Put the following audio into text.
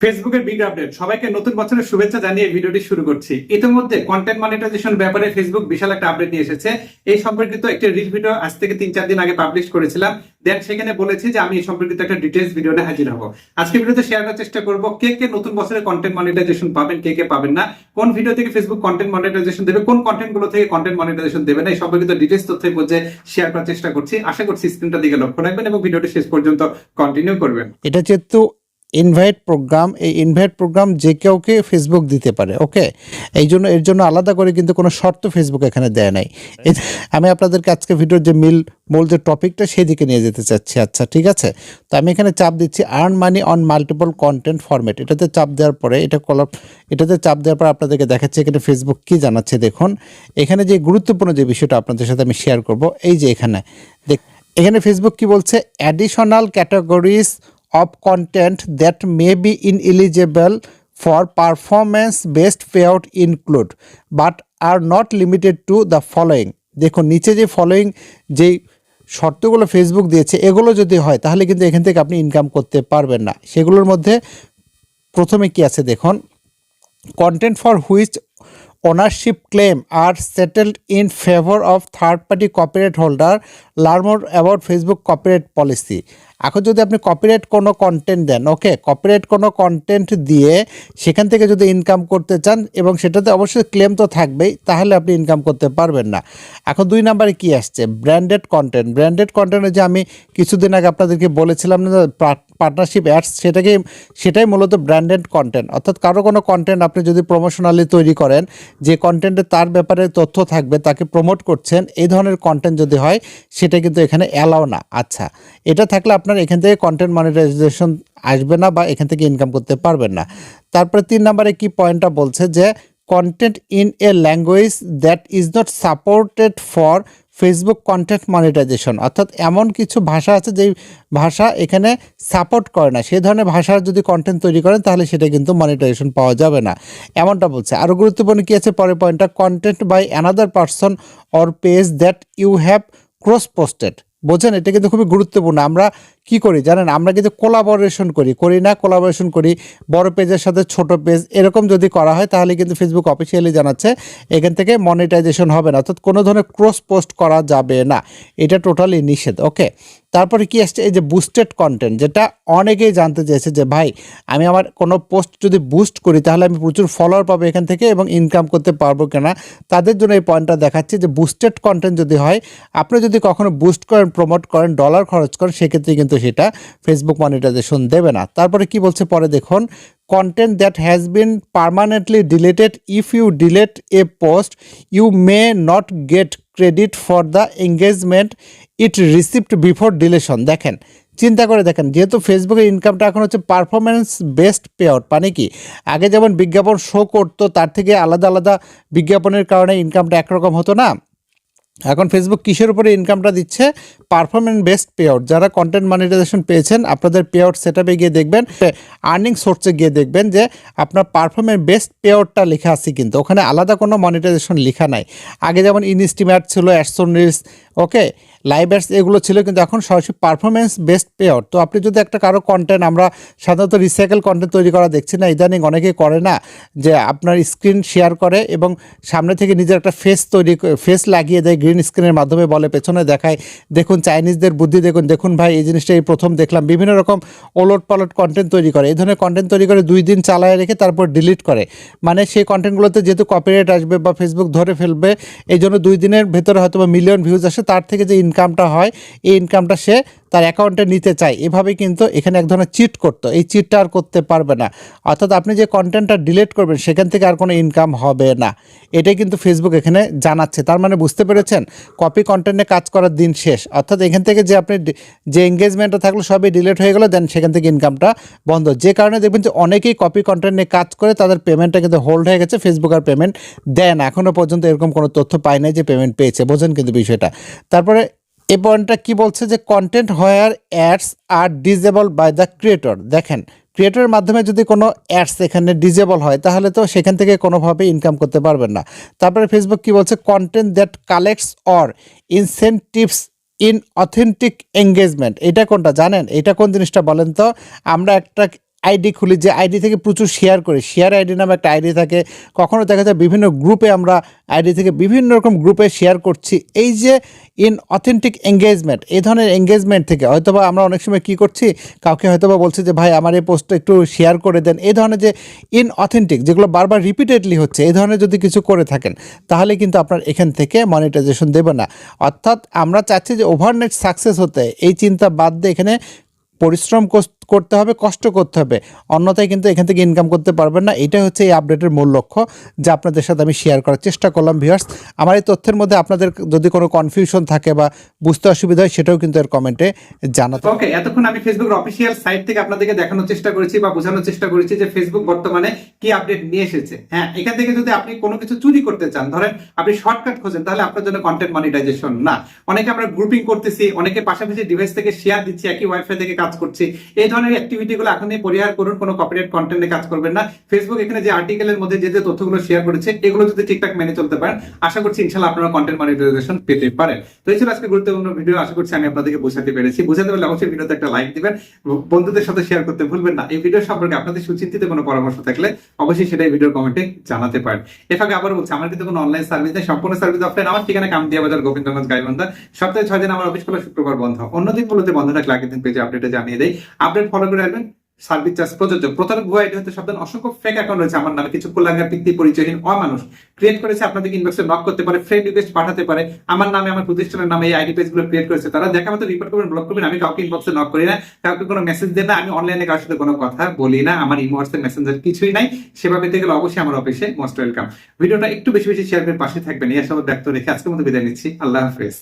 ফেসবুকের big update সবাইকে নতুন বছরের শুভেচ্ছা জানিয়ে ভিডিওটি শুরু করছি। ইতিমধ্যে কন্টেন্ট মনিটাইজেশন ব্যাপারে ফেসবুক বিশাল একটা আপডেট নিয়ে এসেছে। এই সম্পর্কিত একটা রিল ভিডিও আজ থেকে তিন চার দিন আগে পাবলিশ করেছিলাম। দেন সেখানে বলেছি যে আমি এই সম্পর্কিত একটা ডিটেলস ভিডিও নিয়ে হাজির হব। আজকে ভিডিওতে শেয়ার করার চেষ্টা করব, কে কে নতুন বছরের কন্টেন্ট মনিটাইজেশন পাবেন, কে কে পাবেন না, কোন ভিডিও থেকে ফেসবুক কন্টেন্ট মনিটাইজেশন দেবে, কোন কন্টেন্টগুলো থেকে কন্টেন্ট মনিটাইজেশন দেবে না, এই সম্পর্কিত ডিটেলস তথ্য মধ্যে শেয়ার করার চেষ্টা করছি। আশা করছি স্ক্রিনটা দিকে লক্ষ্য রাখবেন এবং ভিডিওটি শেষ পর্যন্ত কন্টিনিউ করবেন। এটা যেহেতু ইনভাইট প্রোগ্রাম এই ইনভাইট প্রোগ্রাম যে কাউকে ফেসবুক দিতে পারে ওকে এই জন্য এর জন্য আলাদা করে কিন্তু কোনো শর্ত ফেসবুক এখানে দেয় নাই। আমি আপনাদেরকে আজকে ভিডিওর যে মিল মূল যে টপিকটা সেদিকে নিয়ে যেতে চাচ্ছি। আচ্ছা ঠিক আছে? তো আমি এখানে চাপ দিচ্ছি earn money on multiple content format এটাতে চাপ দেওয়ার পরে এটা কলপ এটাতে চাপ দেওয়ার পর আপনাদেরকে দেখাচ্ছে এখানে ফেসবুক কি জানাচ্ছে দেখুন। এখানে যে গুরুত্বপূর্ণ যে বিষয়টা আপনাদের সাথে আমি শেয়ার করব এই যে এখানে দেখ এখানে ফেসবুক কি বলছে? Additional categories of content that may be ineligible for performance based payout include but are not limited to the following দেখুন নিচে যে ফলোয়িং যেই শর্তগুলো ফেসবুক দিয়েছে এগুলো যদি হয় তাহলে কিন্তু এখান থেকে আপনি ইনকাম করতে পারবেন না সেগুলোর মধ্যে প্রথমে কি আছে দেখুন content for which ownership claim are settled in favor of third party copyright holder learn more about facebook copyright policy এখন যদি আপনি কপিরাইট কোনো কন্টেন্ট দেন ওকে কপিরাইট কোনো কন্টেন্ট দিয়ে সেখান থেকে যদি ইনকাম করতে চান এবং সেটাতে অবশ্যই ক্লেম তো থাকবেই, তাহলে আপনি ইনকাম করতে পারবেন না। এখন দুই নাম্বারে কি আসছে? ব্র্যান্ডেড কন্টেন্ট ব্র্যান্ডেড কন্টেন্টে যে আমি কিছুদিন আগে আপনাদেরকে বলেছিলাম না পার্টনারশিপ অ্যাডস সেটাকে, সেটাই মূলত ব্র্যান্ডেড কন্টেন্ট অর্থাৎ কারও কোনো কন্টেন্ট আপনি যদি প্রমোশনালি তৈরি করেন, যে কন্টেন্টে তার ব্যাপারে তথ্য থাকবে, তাকে প্রমোট করছেন, এই ধরনের কন্টেন্ট যদি হয়, সেটা কিন্তু এখানে অ্যালাও না। আচ্ছা এটা থাকলে আপনার এখান থেকে কন্টেন্ট মনিটাইজেশন আসবে না বা এখান থেকে ইনকাম করতে পারবেন না। তারপরে তিন নম্বরে কি পয়েন্টটা বলছে যে content in a language that is not supported for Facebook content monetisation অর্থাৎ এমন কিছু ভাষা আছে যেই ভাষা এখানে সাপোর্ট করে না। সে ধরনের ভাষার যদি কন্টেন্ট তৈরি করেন, তাহলে সেটা কিন্তু মনিটাইজেশন পাওয়া যাবে না। এমনটা বলছে। আরও গুরুত্বপূর্ণ কী আছে? পরের পয়েন্টটা content by another person or page that you have cross posted বোঝেন? এটা কিন্তু খুবই গুরুত্বপূর্ণ। আমরা কি করি জানেন? আমরা কিন্তু কোলাবোরেশন করি। করি না কোলাবোরেশন করি। বড় পেজের সাথে ছোট পেজ এরকম যদি করা হয় তাহলে কিন্তু ফেসবুক অফিসিয়ালি জানাচ্ছে, এখান থেকে মনিটাইজেশন হবে না। অর্থাৎ কোনো ধরনের ক্রস পোস্ট করা যাবে না। এটা টোটালি নিষেধ ওকে তারপরে কি আসছে? এই যে বুস্টেড কন্টেন্ট যেটা অনেকেই জানতে চেয়েছে যে, ভাই, আমি আমার কোনো পোস্ট যদি বুস্ট করি, তাহলে আমি প্রচুর ফলোয়ার পাবো এখান থেকে এবং ইনকাম করতে পারব কিনা তাদের জন্য এই পয়েন্টটা দেখাচ্ছি যে বুস্টেড কন্টেন্ট যদি হয়, আপনি যদি কখনো বুস্ট করেন প্রমোট করেন ডলার খরচ করেন, সেক্ষেত্রে কিন্তু সেটা ফেসবুক মনিটাইজেশন দেবে না। তারপরে কি বলছে পরে দেখুন, content that has been permanently deleted, if you delete a post, you may not get credit for the engagement it received before deletion দেখেন, চিন্তা করে দেখেন, যেহেতু ফেসবুকের ইনকামটা এখন হচ্ছে পারফরমেন্স বেস্ট পে আউট মানে কি? আগে যেমন বিজ্ঞাপন শো করতো, তার থেকে আলাদা আলাদা বিজ্ঞাপনের কারণে ইনকামটা একরকম হতো না। এখন ফেসবুক কিসের উপরে ইনকামটা দিচ্ছে? পারফরমেন্স বেস্ট পে আউট যারা কন্টেন্ট মনিটাইজেশন পেয়েছেন, আপনাদের পে আউট সেট গিয়ে দেখবেন আর্নিং সোর্সে গিয়ে দেখবেন যে আপনার পারফরমেন্স বেস্ট পে আউটটা লেখা আছে কিন্তু। ওখানে আলাদা কোনো মনিটাইজেশন লেখা নাই। আগে যেমন ইনস্টিমেট ছিল ads on reels okay live ads এগুলো ছিল কিন্তু এখন সরাসরি পারফরমেন্স বেস্ট পে তো আপনি যদি একটা কারও কন্টেন্ট আমরা সাধারণত রিসাইকেল কন্টেন্ট তৈরি করা দেখছি না, ইদানিং অনেকেই করে না যে আপনার স্ক্রিন শেয়ার করে এবং সামনে থেকে নিজের একটা ফেস তৈরি ফেস লাগিয়ে দেয় গ্রিন স্ক্রিনের মাধ্যমে বলে, পেছনে দেখায়, দেখুন চাইনিজদের বুদ্ধি, দেখুন দেখুন ভাই এই জিনিসটা এই প্রথম দেখলাম, বিভিন্ন রকম ওলট পালট কন্টেন্ট তৈরি করে। এই ধরনের কন্টেন্ট তৈরি করে দুই দিন চালায় রেখে তারপর ডিলিট করে। মানে সেই কন্টেন্টগুলোতে যেহেতু কপিরাইট আসবে বা ফেসবুক ধরে ফেলবে এই জন্য দুই দিনের ভেতরে হয়তো বা মিলিয়ন ভিউজ আসে, তার থেকে যে ইনকামটা হয়, এই ইনকামটা সে তার অ্যাকাউন্টে নিতে চায়। এভাবে কিন্তু এখানে এক ধরনের চিট করতো। এই চিটটা আর করতে পারবে না। অর্থাৎ আপনি যে কন্টেন্টটা ডিলিট করবেন, সেখান থেকে আর কোনো ইনকাম হবে না। এটাই কিন্তু ফেসবুক এখানে জানাচ্ছে। তার মানে বুঝতে পেরেছেন? কপি কন্টেন্টে কাজ করার দিন শেষ। অর্থাৎ এখান থেকে যে আপনি যে এঙ্গেজমেন্টটা থাকল, সবই ডিলিট হয়ে গেলো দেন সেখান থেকে ইনকামটা বন্ধ। যে কারণে দেখবেন যে অনেকেই কপি কন্টেন্ট নিয়ে কাজ করে, তাদের পেমেন্টটা কিন্তু হোল্ড হয়ে গেছে ফেসবুক আর পেমেন্ট দেয় না। এখনও পর্যন্ত এরকম কোনো তথ্য পায় নাই যে পেমেন্ট পেয়েছে। বোঝেন কিন্তু বিষয়টা। তারপরে এই পয়েন্টটা কি বলছে যে content where ads are disabled by the creator দেখেন ক্রিয়েটরের মাধ্যমে যদি কোনো অ্যাডস এখানে ডিজেবল হয়, তাহলে তো সেখান থেকে কোনোভাবে ইনকাম করতে পারবেন না। তারপরে ফেসবুক কি বলছে? Content that collects or incentives in authentic engagement এটা কোনটা? জানেন? এটা কোন জিনিসটা বলেন তো? আমরা একটা আইডি খুলি, যে আইডি থেকে প্রচুর শেয়ার করি। শেয়ার আইডি নামে একটা আইডি থাকে। কখনো দেখা যায় বিভিন্ন গ্রুপে আমরা আইডি থেকে বিভিন্ন রকম গ্রুপে শেয়ার করছি। এই যে ইন অথেন্টিক এঙ্গেজমেন্ট এই ধরনের এঙ্গেজমেন্ট থেকে হয়তোবা আমরা অনেক সময় কী করছি? কাউকে হয়তোবা বলছি যে, ভাই, আমার এই পোস্টটা একটু শেয়ার করে দেন। এই ধরনের যে ইন অথেন্টিক যেগুলো বারবার রিপিটেডলি হচ্ছে, এই ধরনের যদি কিছু করে থাকেন, তাহলে কিন্তু আপনার এখান থেকে মনিটাইজেশন দেবে না। অর্থাৎ আমরা চাচ্ছি যে ওভারনেট সাকসেস হতে। এই চিন্তা বাদ দিয়ে এখানে পরিশ্রম করতে হবে, কষ্ট করতে হবে। অন্যথায় কিন্তু এখান থেকে ইনকাম করতে পারবেন না। এটা হচ্ছে এই আপডেটের মূল লক্ষ্য যা আপনাদের সাথে আমি শেয়ার করার চেষ্টা করলাম ভিউয়ার্স আমার এই তথ্যের মধ্যে আপনাদের যদি কোনো কনফিউশন থাকে বা বুঝতে অসুবিধা হয়, সেটাও কিন্তু এর কমেন্টে জানাতে ওকে এতক্ষণ আমি ফেসবুকের অফিসিয়াল সাইট থেকে আপনাদেরকে দেখানোর চেষ্টা করেছি বা বোঝানোর চেষ্টা করেছি যে ফেসবুক বর্তমানে কি আপডেট নিয়ে এসেছে। হ্যাঁ এখান থেকে যদি আপনি কোনো কিছু চুরি করতে চান, ধরেন আপনি শর্টকাট খোঁজেন, তাহলে আপনার জন্য কন্টেন্ট মনিটাইজেশন না। অনেকে আমরা গ্রুপিং করতেছি অনেকে পাশাপাশি ডিভাইস থেকে শেয়ার দিচ্ছি, একই ওয়াইফাই থেকে কাজ করছি। এই ধরনের অ্যাক্টিভিটি গুলো এখনই পরিহার করুন, কোনো কপিরাইট কন্টেন্টে কাজ করবেন না। ফেসবুক এখানে যে আর্টিকেলের মধ্যে যে যে তথ্যগুলো শেয়ার করেছে, এগুলো যদি ঠিকঠাক মেনে চলতে পারেন, আশা করছি ইনশাল্লাহ আপনারা কন্টেন্ট মনিটাইজেশন পেতে পারেন। তো এই ছিল আজকে গুরুত্বপূর্ণ ভিডিও আশা করছি আমি আপনাদেরকে বোঝাতে পেরেছি। বোঝাতে পারলে অবশ্যই ভিডিওতে একটা লাইক দিবেন, বন্ধুদের সাথে শেয়ার করতে ভুলবেন না। এই ভিডিও সম্পর্কে আপনাদের সুচিন্তিত কোনো পরামর্শ থাকলে অবশ্যই সেটাই ভিডিওর কমেন্টে জানাতে পারেন। ফাঁকে আবার বলছি, আমার কিন্তু কোনো অনলাইন সার্ভিস নেই, সম্পূর্ণ সার্ভিস অফলাইন আমার ঠিকানা কামদিয়া বাজার গোবিন্দগঞ্জ, গাইবান্ধা। সপ্তাহে ছয় দিন আমার অফিস খোলা শুক্রবার বন্ধ। অন্যদিন বলতে বন্ধ থাকলে আগের দিন পেজে আপডেটে জানিয়ে দেয় আপডেট ফলো করে রাখবেন। সার্ভিস চার্জ প্রযোজ্য। প্রতারক ভুয়া আইডি হতে সাবধান। অসংখ্য ফেক অ্যাকাউন্ট রয়েছে আমার নামে। কিছু কুলাঙ্গার পিত্তি পরিচয়হীন, অমানুষ ক্রিয়েট করেছে, আপনাদেরকে ইনবক্সে নক করতে পারে ফ্রেন্ড রিকোয়েস্ট পাঠাতে পারে। আমার নামে, আমার প্রতিষ্ঠানের নামে এই আইডি পেজগুলো ক্রিয়েট করেছে। তারা দেখা মতো রিপোর্ট করবেন ব্লক করবেন, আমি কাউকে ইনবক্সে নক করি না। কাউকে কোনো মেসেজ দেন না, আমি অনলাইনে কারোর সাথে কোনো কথা বলি না। আমার ইমো, হোয়াটসঅ্যাপ মেসেঞ্জার কিছুই নাই। সেবা পেতে গেলে অবশ্যই আমার অফিসে মোস্ট ওয়েলকাম ভিডিওটা একটু বেশি বেশি শেয়ার করে পাশে থাকবেন। এই আশাবাদ ব্যক্ত রেখে আজকের মতো বিদায় নিচ্ছি। আল্লাহ হাফেজ।